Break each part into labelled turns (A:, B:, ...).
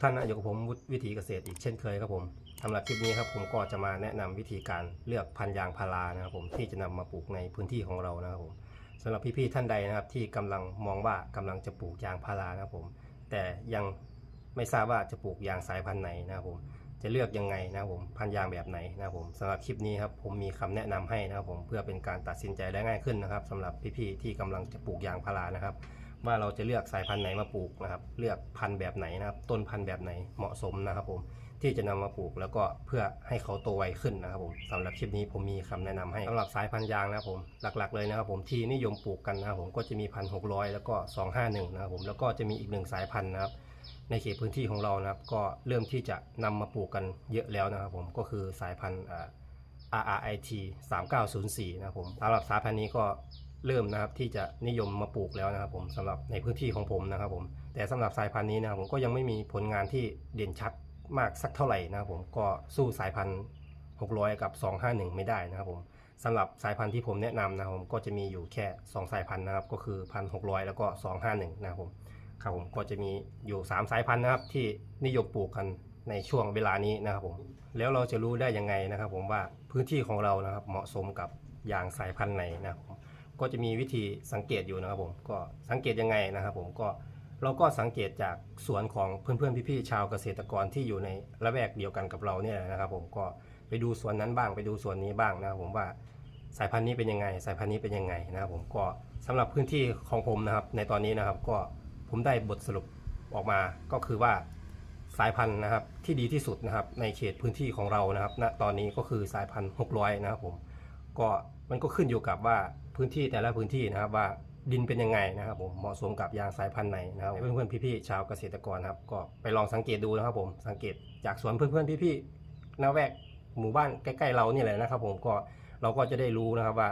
A: ท่านนะอยู่กับผมวิถีเกษตรอีกเช่นเคยครับผมสำหรับคลิปนี้ครับผมก็จะมาแนะนำวิธีการเลือกพันยางพารานะครับผมที่จะนำมาปลูกในพื้นที่ของเรานะครับผมสำหรับพี่ๆท่านใดนะครับ ที่กำลังมองว่ากำลังจะปลูกยางพารานะครับผม แต่ยังไม่ทราบว่าจะปลูกยางสายพันธุ์ไหนนะครับผมจะเลือกยังไงนะครับผมพันยางแบบไหนนะครับผมสำหรับคลิปนี้ครับผมมีคำแนะนำให้นะครับผมเพื่อเป็นการตัดสินใจได้ง่ายขึ้นนะครับสำหรับพี่ๆที่กำลังจะปลูกยางพารานะครับ ว่าเราจะเลือกสายพันธุ์ไหนมาปลูกนะครับ เลือกพันธุ์แบบไหนนะครับ ต้นพันธุ์แบบไหนเหมาะสมนะครับผมที่จะนำมาปลูกแล้วก็เพื่อให้เขาโตไวขึ้นนะครับผมสำหรับคลิปนี้ผมมีคำแนะนำให้สำหรับสายพันธุ์ยางนะครับผมหลักๆเลยนะครับผมที่นิยมปลูกกันนะครับผมก็จะมีพันหกร้อยแล้วก็สองห้าหนึ่งนะครับผมแล้วก็จะมีอีกหนึ่งสายพันธุ์นะครับในเขตพื้นที่ของเรานะครับ ก็เริ่มที่จะนำมาปลูกกันเยอะแล้วนะครับผมก็คือสายพันธุ์ RRIT 3904นะครับผมสำหรับสายพันธุ์นี้ก็ เริ่มนะครับที่จะนิยมมาปลูกแล้วนะครับผมสำหรับในพื้นที่ของผมนะครับผมแต่สำหรับสายพันธุ์นี้นะครับผมก็ยังไม่มีผลงานที่เด่นชัดมากสักเท่าไหร่นะครับผมก็สู้สายพันธุ์ 600 กับ 251 ไม่ได้นะครับผมสำหรับสายพันธุ์ที่ผมแนะนำนะครับผมก็จะมีอยู่แค่ 2 สายพันธุ์นะครับก็คือ 1,600 แล้วก็ 251 นะครับผมครับผมก็จะมีอยู่ 3 สายพันธุ์นะครับที่นิยมปลูกกันในช่วงเวลานี้นะครับผมแล้วเราจะรู้ได้ยังไงนะครับ ผมว่าพื้นที่ของเรานะครับเหมาะสมกับอย่างสายพันธุ์ไหนนะครับ ก็จะมีวิธีสังเกตอยู่นะครับผมก็สังเกตยังไงนะครับผมก็เราก็สังเกตจากสวนของเพื่อนๆพี่ๆชาวเกษตรกรที่อยู่ในละแวกเดียวกันกับเราเนี่ยนะครับผมก็ไปดูสวนนั้นบ้างไปดูสวนนี้บ้างนะครับผมว่าสายพันธุ์นี้เป็นยังไง สายพันธุ์นี้เป็นยังไงนะครับผมก็สำหรับพื้นที่ของผมนะครับ ในตอนนี้นะครับก็ผมได้บทสรุปออกมาก็คือว่าสายพันธุ์นะครับที่ดีที่สุดนะครับในเขตพื้นที่ของเรานะครับณตอนนี้ก็คือสายพันธุ์600 นะครับผมก็มันก็ขึ้นอยู่กับว่า พื้นที่แต่ละพื้นที่นะครับว่าดินเป็นยังไงนะครับผมเหมาะสมกับยางสายพันธุ์ไหนนะครับเพื่อนๆพี่ๆชาวเกษตรกรครับก็ไปลองสังเกตดูนะครับผมสังเกตจากสวนเพื่อนๆพี่ๆนาแวกหมู่บ้านใกล้ๆเรานี่แหละนะครับ ผมก็เราก็จะได้รู้นะครับว่า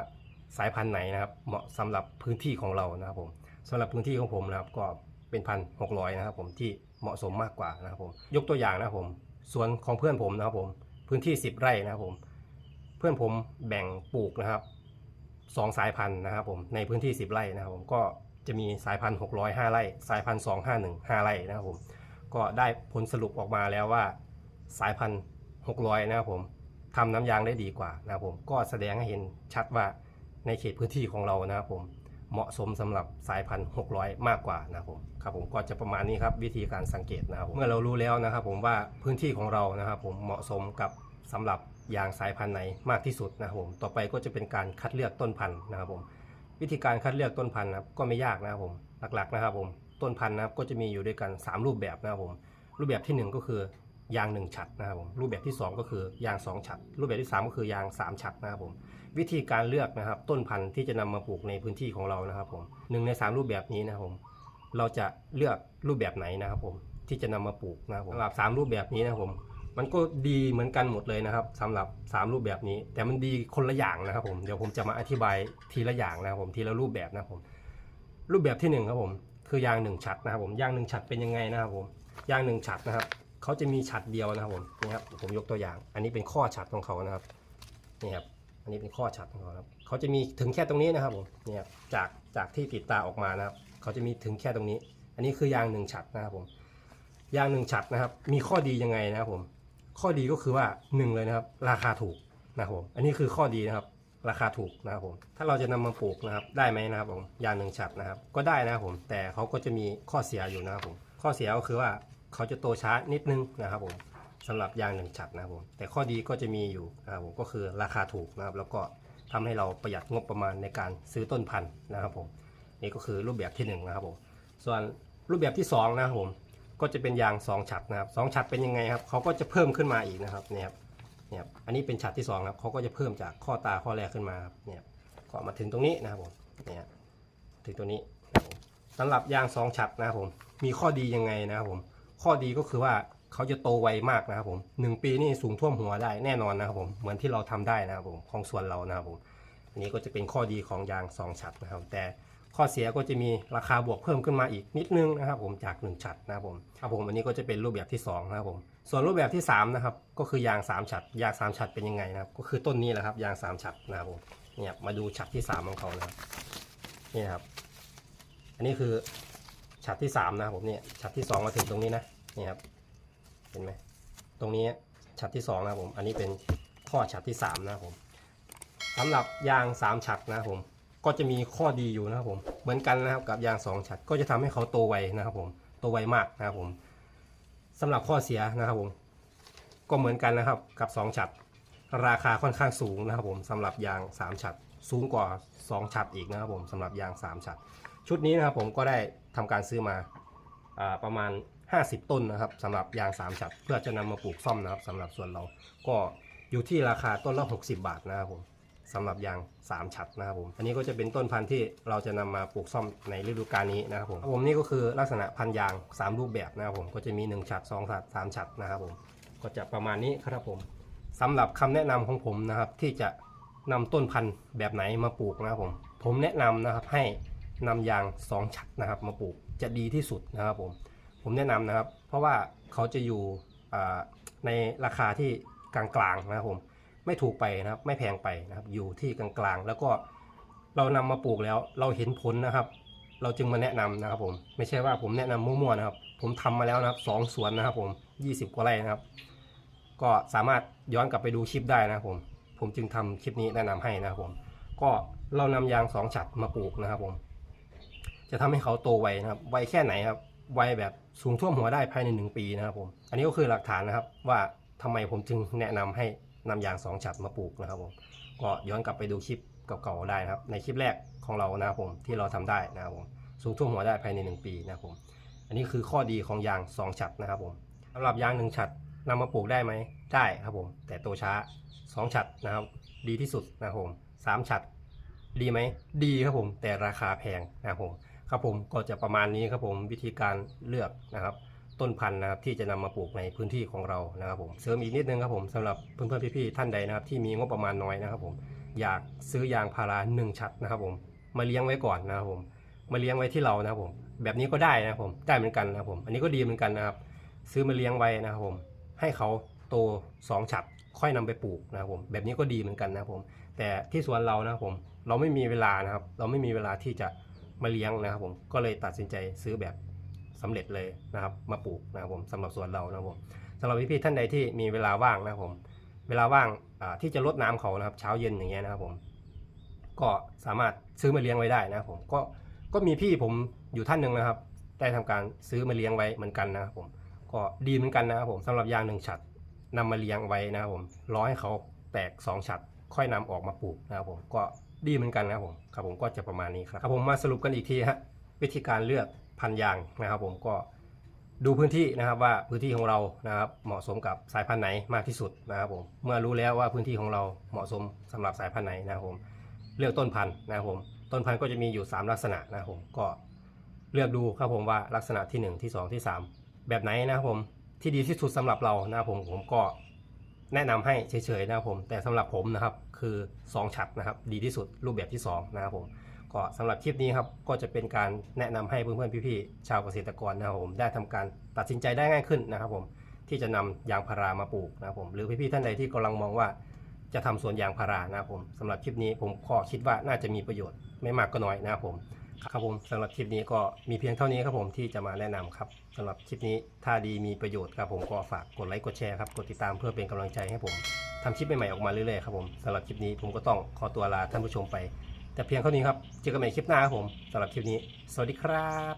A: สายพันธุ์ไหนนะครับ เหมาะสำหรับพื้นที่ของเรานะครับผมสำหรับพื้นที่ของผมนะครับก็เป็นพันหกร้อยนะครับ ผมที่เหมาะสมมากกว่านะครับผมยกตัวอย่างนะครับผมสวนของเพื่อนผมนะครับผมพื้นที่ 10 ไร่นะครับผม เพื่อนผมแบ่งปลูกนะครับ สองสายพันธุ์นะครับผมในพื้นที่ 10 ไร่นะครับผมก็จะมีสายพันธุ์605ไร่ สายพันธุ์251 5ไร่นะครับผมก็ได้ผลสรุปออกมาแล้วว่าสายพันธุ์600นะครับผมทำน้ำยางได้ดีกว่านะครับผมก็แสดงให้เห็นชัดว่าในเขตพื้นที่ของเรานะครับผมเหมาะสมสำหรับสายพันธุ์600 มากกว่านะครับผมครับผมก็จะประมาณนี้ครับวิธีการสังเกตนะครับเมื่อเรารู้แล้วนะครับผมว่าพื้นที่ของเรานะครับผมเหมาะสมกับสำหรับ ยางสายพันธุ์ไหนมากที่สุดนะครับผม ต่อไปก็จะเป็นการคัดเลือกต้นพันธุ์นะครับผม วิธีการคัดเลือกต้นพันธุ์นะครับก็ไม่ยากนะครับผม หลักๆนะครับผม ต้นพันธุ์นะครับก็จะมีอยู่ด้วยกัน 3 รูปแบบนะครับผม รูปแบบทีหนึ่1 ก็คือยาง 1 ฉัดนะครับผม รูปแบบที่ 2 ก็คือยาง 2 ฉัด รูปแบบที่ 3 ก็คือยาง 3 ฉัดนะครับผม วิธีการเลือกนะครับ ต้นพันธุ์ที่จะนำมาปลูกในพื้นที่ของเรานะครับผมหนึ่งใน 3 รูปแบบนี้นะครับผม เราจะเลือกรูปแบบไหนนะครับผมที่จะนำมาปลูกนะครับผมสำหรับ 3 รูปแบบนี้นะครับผม มันก็ดีเหมือนกันหมดเลยนะครับสำหรับ 3 รูปแบบนี้ แต่มันดีคนละอย่างนะครับผมเดี๋ยวผมจะมาอธิบายทีละอย่างนะครับผมทีละรูปแบบนะครับผมรูปแบบที่หนึ่งครับผมคือยางหนึ่งฉัดนะครับผมยางหนึ่งฉัดเป็นยังไงนะครับผมยางหนึ่งฉัดนะครับเขาจะมีฉัดเดียวนะครับผมนี่ครับผมยกตัวอย่าง อันนี้เป็นข้อฉัดของเขานะครับนี่ครับอันนี้เป็นข้อฉัดของเขาครับเขาจะมีถึงแค่ตรงนี้นะครับผมนี่ครับจากจากที่ติดตาออกมานะครับเขาจะมีถึงแค่ตรงนี้ อันนี้คือยางหนึ่งฉัดนะครับผมยางหนึ่งฉัดนะครับมีข้อดียังไงนะครับผม ข้อดีก็คือว่าหนึ่งเลยนะครับ ราคาถูกนะครับผมอันนี้คือข้อดีนะครับ ราคาถูกนะครับผมถ้าเราจะนำมาปลูกนะครับ ได้ไหมนะครับผมยางหนึ่งฉัดนะครับ ก็ได้นะครับผมแต่เขาก็จะมีข้อเสียอยู่นะครับผมข้อเสียก็คือว่าเขาจะโตช้านิดนึงนะครับผมสำหรับยางหนึ่งฉัดนะครับผมแต่ข้อดีก็จะมีอยู่นะครับผมก็คือราคาถูกนะครับ แล้วก็ทำให้เราประหยัดงบประมาณในการซื้อต้นพันธุ์นะครับผมนี่ก็คือรูปแบบที่หนึ่งนะครับผมส่วนรูปแบบที่สองนะครับผม ก็จะเป็นยางสองฉัดนะครับสองฉัดเป็นยังไงครับเขาก็จะเพิ่มขึ้นมาอีกนะครับเนี่ยครับเนี่ยครับอันนี้เป็นฉัดที่สองครับเขาก็จะเพิ่มจากข้อตาข้อแรกขึ้นมาครับเนี่ยก็มาถึงตรงนี้นะครับผมเนี่ยถึงตรงนี้นะครับผมสำหรับยางสองฉัดนะครับผมมีข้อดียังไงนะครับผมข้อดีก็คือว่าเขาจะโตไวมากนะครับผมหนึ่งปีนี่สูงท่วมหัวได้แน่นอนนะครับผมเหมือนที่เราทำได้นะครับผมของส่วนเรานะครับผมอันนี้ก็จะเป็นข้อดีของยางสองฉัดนะครับแต่ ข้อเสียก็จะมีราคาบวกเพิ่มขึ้นมาอีกนิดนึงนะครับ ผมจาก1ฉัดนะครับผมครับผมอันนี้ก็จะเป็นรูปแบบที่2นะครับผมส่วนรูปแบบที่3นะครับก็คือยาง3ฉัดยาง3ฉัดเป็นยังไงนะครับก็คือต้นนี้แหละครับยาง3ฉัดนะครับผมเนี่ยมาดูฉัดที่ 3 ของเขานะครับนี่นะครับ อันนี้คือฉัดที่ 3 นะครับผมเนี่ยฉัดที่ 2 มาถึงตรงนี้นะนี่ครับเห็นไหมตรงนี้ฉัดที่สองนะครับผม อันนี้เป็นข้อฉัดที่สามนะครับผมสำหรับยางสามฉัดนะครับผม ก็จะมีข้อดีอยู่นะครับผมเหมือนกันนะครับกับยางสองฉัดก็จะทำให้เขาโตไวนะครับผมโตไวมากนะครับผมสำหรับข้อเสียนะครับผม ก็เหมือนกันนะครับกับสองฉัดราคาค่อนข้างสูงนะครับ ผมสำหรับยางสามฉัดสูงกว่าสองฉัดอีกนะครับผมสำหรับยางสามฉัดชุดนี้นะครับผมก็ได้ทำการซื้อมาอประมาณ 50 ต้นนะครับสำหรับยางสามฉัดเพื่อจะนำมาปลูกซ่อมนะครับสำหรับส่วนเราก็อยู่ที่ราคาต้นละ 60 บาทนะครับผม สำหรับยาง 3 ฉัดนะครับผม อันนี้ก็จะเป็นต้นพันธุ์ที่เราจะนำมาปลูกซ่อมในฤดูกาลนี้นะครับผมผมนี่ก็คือลักษณะพันธุ์ยาง 3 รูปแบบนะครับผม ก็จะมี 1 ฉัด 2 ฉัด 3 ฉัดนะครับผม ก็จะประมาณนี้ครับผมสำหรับคำแนะนำของผมนะครับที่จะนำต้นพันธุ์แบบไหนมาปลูกนะครับผม ผมแนะนำนะครับให้นำยาง 2 ฉัดนะครับมาปลูกจะดีที่สุดนะครับผม ผมแนะนำนะครับ เพราะว่าเขาจะอยู่ในราคาที่กลางๆนะครับผม ไม่ถูกไปนะครับ ไม่แพงไปนะครับ อยู่ที่กลางๆ แล้วก็เรานำมาปลูกแล้ว เราเห็นผลนะครับ เราจึงมาแนะนำนะครับ ผมไม่ใช่ว่าผมแนะนำมั่วๆนะครับ ผมทำมาแล้วนะครับสองสวนนะครับ ผม 20 กว่าไร่นะครับ ก็สามารถย้อนกลับไปดูคลิปได้นะครับผม ผมจึงทำคลิปนี้แนะนำให้นะครับผม ก็เรานำยางสองฉัดมาปลูกนะครับ ผม จะทำให้เขาโตไวนะครับไวแค่ไหนครับไวแบบสูงท่วมหัวได้ภายในหนึ่งปีนะครับผม อันนี้ก็คือหลักฐานนะครับว่าทำไมผมจึงแนะนำให้ นำยางสองฉัดมาปลูกนะครับผมก็ย้อนกลับไปดูคลิปเก่าๆได้นะครับในคลิปแรกของเรานะครับผมที่เราทำได้นะครับผมสูงท่วมหัวได้ภายในหนึ่งปีนะครับผมอันนี้คือข้อดีของยางสองฉัดนะครับผมสำหรับยางหนึ่งฉัดนำมาปลูกได้ไหมได้ครับผมแต่โตช้าสองฉัดนะครับ ดีที่สุดนะครับผมสามฉัดดีไหมดีครับผมแต่ราคาแพงนะครับผมครับผมก็จะประมาณนี้ครับผมวิธีการเลือกนะครับ ต้นพันธุ์นะครับที่จะนำมาปลูกในพื้นที่ของเรานะครับผมเสริมอีกนิดนึงครับผมสำหรับเพื่อนๆพี่ๆท่านใดนะครับที่มีงบประมาณน้อยนะครับผมอยากซื้อยางพาราหนึ่งชัดนะครับผมมาเลี้ยงไว้ก่อนนะครับผมมาเลี้ยงไว้ที่เรานะครับผมแบบนี้ก็ได้นะครับผมได้เหมือนกันนะครับผมอันนี้ก็ดีเหมือนกันนะครับซื้อมาเลี้ยงไว้นะครับผมให้เขาโตสองฉัดค่อยนำไปปลูกนะครับผมแบบนี้ก็ดีเหมือนกันนะครับผมแต่ที่สวนเรานะครับผมเราไม่มีเวลานะครับ เราไม่มีเวลาที่จะมาเลี้ยงนะครับผมก็เลยตัดสินใจซื้อแบบ สำเร็จเลยนะครับ มาปลูกนะครับผมสำหรับสวนเรานะครับผมสำหรับพี่ๆท่านใดที่มีเวลาว่างนะครับผม เวลาว่างที่จะรดน้ำเขานะครับ เช้าเย็นอย่างเงี้ยนะครับผม ก็สามารถซื้อมาเลี้ยงไว้ได้นะครับผมก็ก็มีพี่ผมอยู่ท่านหนึ่งนะครับ ได้ทำการซื้อมาเลี้ยงไว้เหมือนกันนะครับผมก็ดีเหมือนกันนะครับผมสำหรับยางหนึ่งฉัดนำมาเลี้ยงไว้นะครับผมรอให้เขาแตกสองฉัดค่อยนำออกมาปลูกนะครับผมก็ดีเหมือนกันนะครับผมครับผมก็จะประมาณนี้ครับครับผมมาสรุปกันอีกทีฮะวิธีการเลือก พันยางนะครับผมก็ดูพื้นที่นะครับว่าพื้นที่ของเรานะครับเหมาะสมกับสายพันธุ์ไหนมากที่สุดนะครับผมเมื่อรู้แล้วว่าพื้นที่ของเราเหมาะสมสำหรับสายพันธุ์ไหนนะครับผมเลือกต้นพันธุ์นะครับผมต้นพันธุ์ก็จะมีอยู่ 3 ลักษณะนะครับผมก็เลือกดูครับผมว่าลักษณะที่ 1 ที่ 2 ที่ 3 แบบไหนนะครับผมที่ดีที่สุดสำหรับเรานะครับผมผมก็แนะนำให้เฉยๆนะครับผมแต่สำหรับผมนะครับคือ 2 ฉัดนะครับดีที่สุดรูปแบบที่2นะครับผม ก็สำหรับคลิปนี้ครับก็จะเป็นการแนะนำให้เพื่อนๆพี่ๆชาวเกษตรกรนะครับผมได้ทำการตัดสินใจได้ง่ายขึ้นนะครับผมที่จะนำยางพารามาปลูกนะครับผมหรือพี่ๆท่านใดที่กำลังมองว่าจะทำสวนยางพารานะครับผมสำหรับคลิปนี้ผมก็คิดว่าน่าจะมีประโยชน์ไม่มากก็น้อยนะครับผม ครับผมสำหรับคลิปนี้ก็มีเพียงเท่านี้ครับผมที่จะมาแนะนำครับสำหรับคลิปนี้ถ้าดีมีประโยชน์ครับผมก็ฝากกดไลค์กดแชร์ครับกดติดตามเพื่อเป็นกำลังใจให้ผมทำคลิปใหม่ๆออกมาเรื่อยๆครับผมสำหรับคลิปนี้ผมก็ต้องขอตัวลาท่านผู้ชมไป แต่เพียงเท่านี้ครับ เจอกันใหม่คลิปหน้าครับผมสำหรับคลิปนี้ สวัสดีครับ